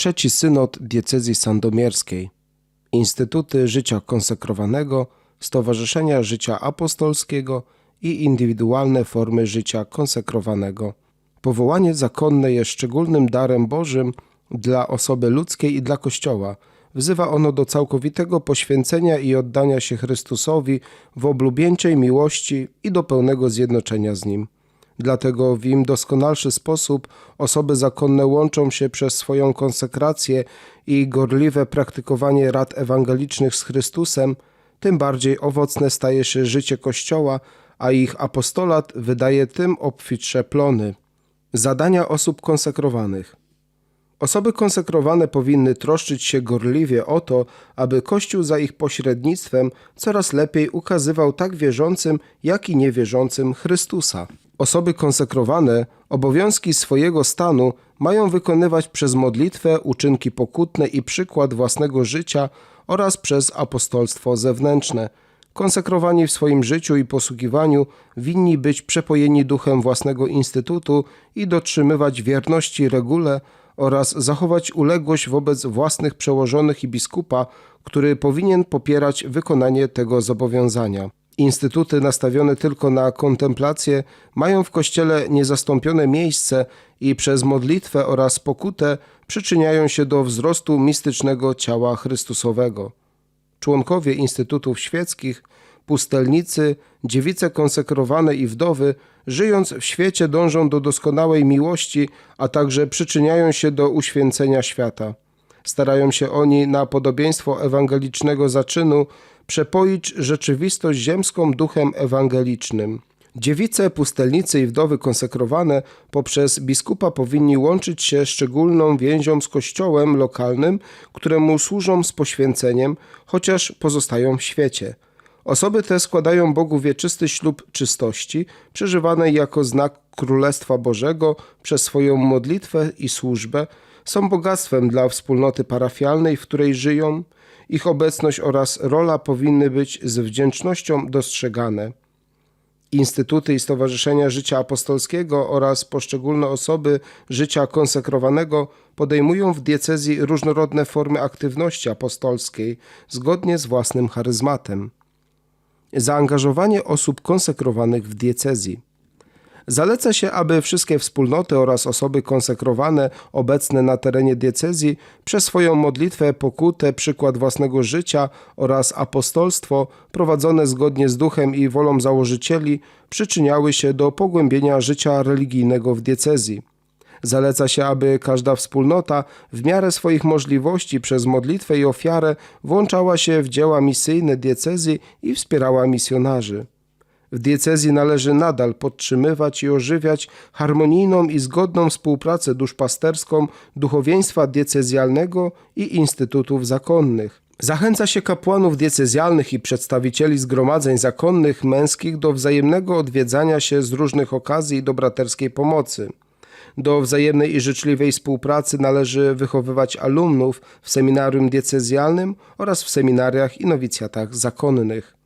Trzeci synod diecezji sandomierskiej. Instytuty życia konsekrowanego, Stowarzyszenia Życia Apostolskiego i indywidualne formy życia konsekrowanego. Powołanie zakonne jest szczególnym darem Bożym dla osoby ludzkiej i dla Kościoła. Wzywa ono do całkowitego poświęcenia i oddania się Chrystusowi w oblubieńczej miłości i do pełnego zjednoczenia z Nim. Dlatego w im doskonalszy sposób osoby zakonne łączą się przez swoją konsekrację i gorliwe praktykowanie rad ewangelicznych z Chrystusem, tym bardziej owocne staje się życie Kościoła, a ich apostolat wydaje tym obfitsze plony. Zadania osób konsekrowanych. Osoby konsekrowane powinny troszczyć się gorliwie o to, aby Kościół za ich pośrednictwem coraz lepiej ukazywał tak wierzącym, jak i niewierzącym Chrystusa. Osoby konsekrowane obowiązki swojego stanu mają wykonywać przez modlitwę, uczynki pokutne i przykład własnego życia oraz przez apostolstwo zewnętrzne. Konsekrowani w swoim życiu i posługiwaniu winni być przepojeni duchem własnego instytutu i dotrzymywać wierności regule oraz zachować uległość wobec własnych przełożonych i biskupa, który powinien popierać wykonanie tego zobowiązania. Instytuty nastawione tylko na kontemplację mają w Kościele niezastąpione miejsce i przez modlitwę oraz pokutę przyczyniają się do wzrostu mistycznego ciała Chrystusowego. Członkowie instytutów świeckich, pustelnicy, dziewice konsekrowane i wdowy, żyjąc w świecie, dążą do doskonałej miłości, a także przyczyniają się do uświęcenia świata. Starają się oni na podobieństwo ewangelicznego zaczynu przepoić rzeczywistość ziemską duchem ewangelicznym. Dziewice, pustelnicy i wdowy konsekrowane poprzez biskupa powinni łączyć się szczególną więzią z kościołem lokalnym, któremu służą z poświęceniem, chociaż pozostają w świecie. Osoby te składają Bogu wieczysty ślub czystości, przeżywanej jako znak Królestwa Bożego przez swoją modlitwę i służbę, są bogactwem dla wspólnoty parafialnej, w której żyją. Ich obecność oraz rola powinny być z wdzięcznością dostrzegane. Instytuty i Stowarzyszenia Życia Apostolskiego oraz poszczególne osoby życia konsekrowanego podejmują w diecezji różnorodne formy aktywności apostolskiej zgodnie z własnym charyzmatem. Zaangażowanie osób konsekrowanych w diecezji. Zaleca się, aby wszystkie wspólnoty oraz osoby konsekrowane obecne na terenie diecezji przez swoją modlitwę, pokutę, przykład własnego życia oraz apostolstwo prowadzone zgodnie z duchem i wolą założycieli przyczyniały się do pogłębienia życia religijnego w diecezji. Zaleca się, aby każda wspólnota w miarę swoich możliwości przez modlitwę i ofiarę włączała się w dzieła misyjne diecezji i wspierała misjonarzy. W diecezji należy nadal podtrzymywać i ożywiać harmonijną i zgodną współpracę duszpasterską duchowieństwa diecezjalnego i instytutów zakonnych. Zachęca się kapłanów diecezjalnych i przedstawicieli zgromadzeń zakonnych męskich do wzajemnego odwiedzania się z różnych okazji i do braterskiej pomocy. Do wzajemnej i życzliwej współpracy należy wychowywać alumnów w seminarium diecezjalnym oraz w seminariach i nowicjatach zakonnych.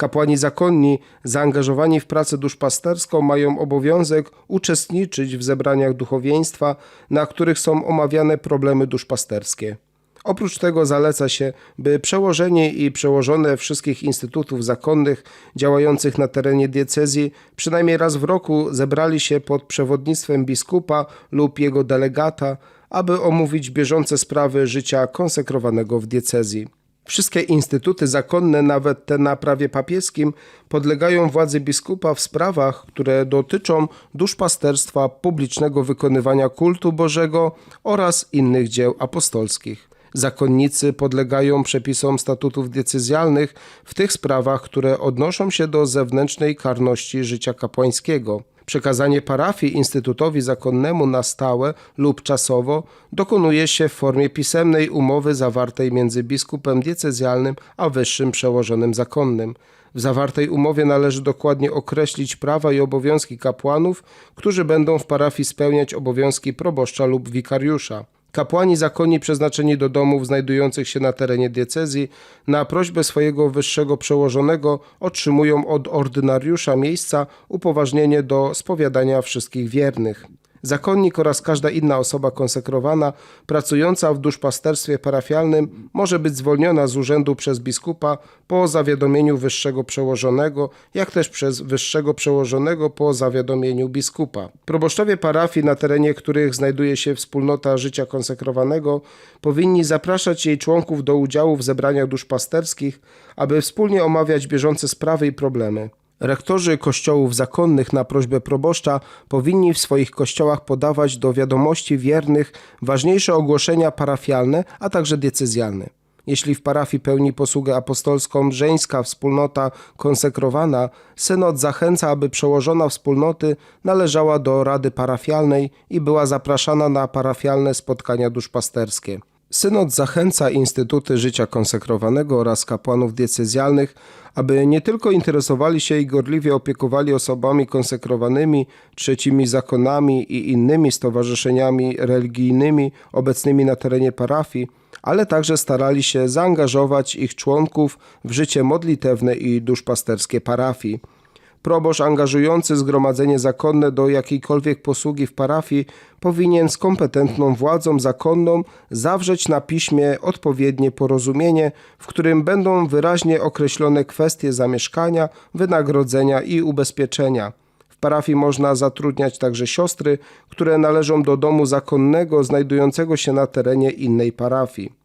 Kapłani zakonni zaangażowani w pracę duszpasterską mają obowiązek uczestniczyć w zebraniach duchowieństwa, na których są omawiane problemy duszpasterskie. Oprócz tego zaleca się, by przełożeni i przełożone wszystkich instytutów zakonnych działających na terenie diecezji przynajmniej raz w roku zebrali się pod przewodnictwem biskupa lub jego delegata, aby omówić bieżące sprawy życia konsekrowanego w diecezji. Wszystkie instytuty zakonne, nawet te na prawie papieskim, podlegają władzy biskupa w sprawach, które dotyczą duszpasterstwa, publicznego wykonywania kultu Bożego oraz innych dzieł apostolskich. Zakonnicy podlegają przepisom statutów decyzjalnych w tych sprawach, które odnoszą się do zewnętrznej karności życia kapłańskiego. Przekazanie parafii instytutowi zakonnemu na stałe lub czasowo dokonuje się w formie pisemnej umowy zawartej między biskupem diecezjalnym a wyższym przełożonym zakonnym. W zawartej umowie należy dokładnie określić prawa i obowiązki kapłanów, którzy będą w parafii spełniać obowiązki proboszcza lub wikariusza. Kapłani zakonni przeznaczeni do domów znajdujących się na terenie diecezji na prośbę swojego wyższego przełożonego otrzymują od ordynariusza miejsca upoważnienie do spowiadania wszystkich wiernych. Zakonnik oraz każda inna osoba konsekrowana pracująca w duszpasterstwie parafialnym może być zwolniona z urzędu przez biskupa po zawiadomieniu wyższego przełożonego, jak też przez wyższego przełożonego po zawiadomieniu biskupa. Proboszczowie parafii, na terenie których znajduje się wspólnota życia konsekrowanego, powinni zapraszać jej członków do udziału w zebraniach duszpasterskich, aby wspólnie omawiać bieżące sprawy i problemy. Rektorzy kościołów zakonnych na prośbę proboszcza powinni w swoich kościołach podawać do wiadomości wiernych ważniejsze ogłoszenia parafialne, a także diecezjalne. Jeśli w parafii pełni posługę apostolską żeńska wspólnota konsekrowana, synod zachęca, aby przełożona wspólnoty należała do rady parafialnej i była zapraszana na parafialne spotkania duszpasterskie. Synod zachęca instytuty życia konsekrowanego oraz kapłanów diecezjalnych, aby nie tylko interesowali się i gorliwie opiekowali osobami konsekrowanymi, trzecimi zakonami i innymi stowarzyszeniami religijnymi obecnymi na terenie parafii, ale także starali się zaangażować ich członków w życie modlitewne i duszpasterskie parafii. Proboszcz angażujący zgromadzenie zakonne do jakiejkolwiek posługi w parafii powinien z kompetentną władzą zakonną zawrzeć na piśmie odpowiednie porozumienie, w którym będą wyraźnie określone kwestie zamieszkania, wynagrodzenia i ubezpieczenia. W parafii można zatrudniać także siostry, które należą do domu zakonnego znajdującego się na terenie innej parafii.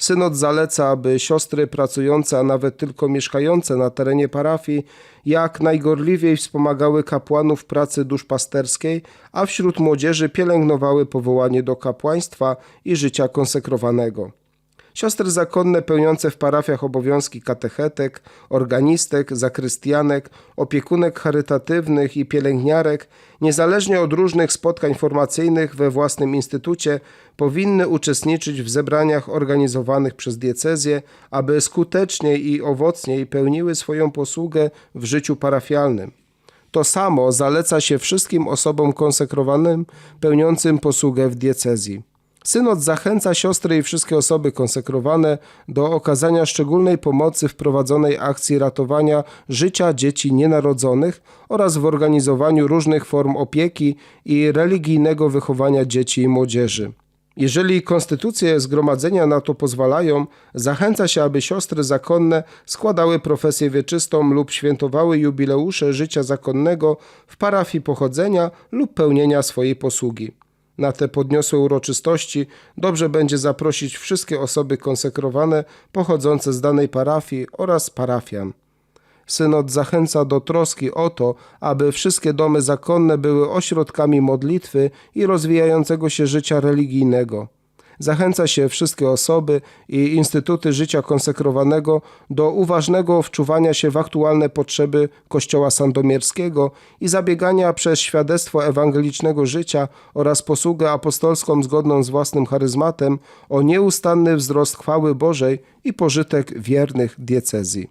Synod zaleca, aby siostry pracujące, a nawet tylko mieszkające na terenie parafii, jak najgorliwiej wspomagały kapłanów pracy duszpasterskiej, a wśród młodzieży pielęgnowały powołanie do kapłaństwa i życia konsekrowanego. Siostry zakonne pełniące w parafiach obowiązki katechetek, organistek, zakrystianek, opiekunek charytatywnych i pielęgniarek, niezależnie od różnych spotkań formacyjnych we własnym instytucie, powinny uczestniczyć w zebraniach organizowanych przez diecezję, aby skuteczniej i owocniej pełniły swoją posługę w życiu parafialnym. To samo zaleca się wszystkim osobom konsekrowanym pełniącym posługę w diecezji. Synod zachęca siostry i wszystkie osoby konsekrowane do okazania szczególnej pomocy w prowadzonej akcji ratowania życia dzieci nienarodzonych oraz w organizowaniu różnych form opieki i religijnego wychowania dzieci i młodzieży. Jeżeli konstytucje zgromadzenia na to pozwalają, zachęca się, aby siostry zakonne składały profesję wieczystą lub świętowały jubileusze życia zakonnego w parafii pochodzenia lub pełnienia swojej posługi. Na te podniosłe uroczystości dobrze będzie zaprosić wszystkie osoby konsekrowane pochodzące z danej parafii oraz parafian. Synod zachęca do troski o to, aby wszystkie domy zakonne były ośrodkami modlitwy i rozwijającego się życia religijnego. Zachęca się wszystkie osoby i instytuty życia konsekrowanego do uważnego wczuwania się w aktualne potrzeby Kościoła Sandomierskiego i zabiegania przez świadectwo ewangelicznego życia oraz posługę apostolską zgodną z własnym charyzmatem o nieustanny wzrost chwały Bożej i pożytek wiernych diecezji.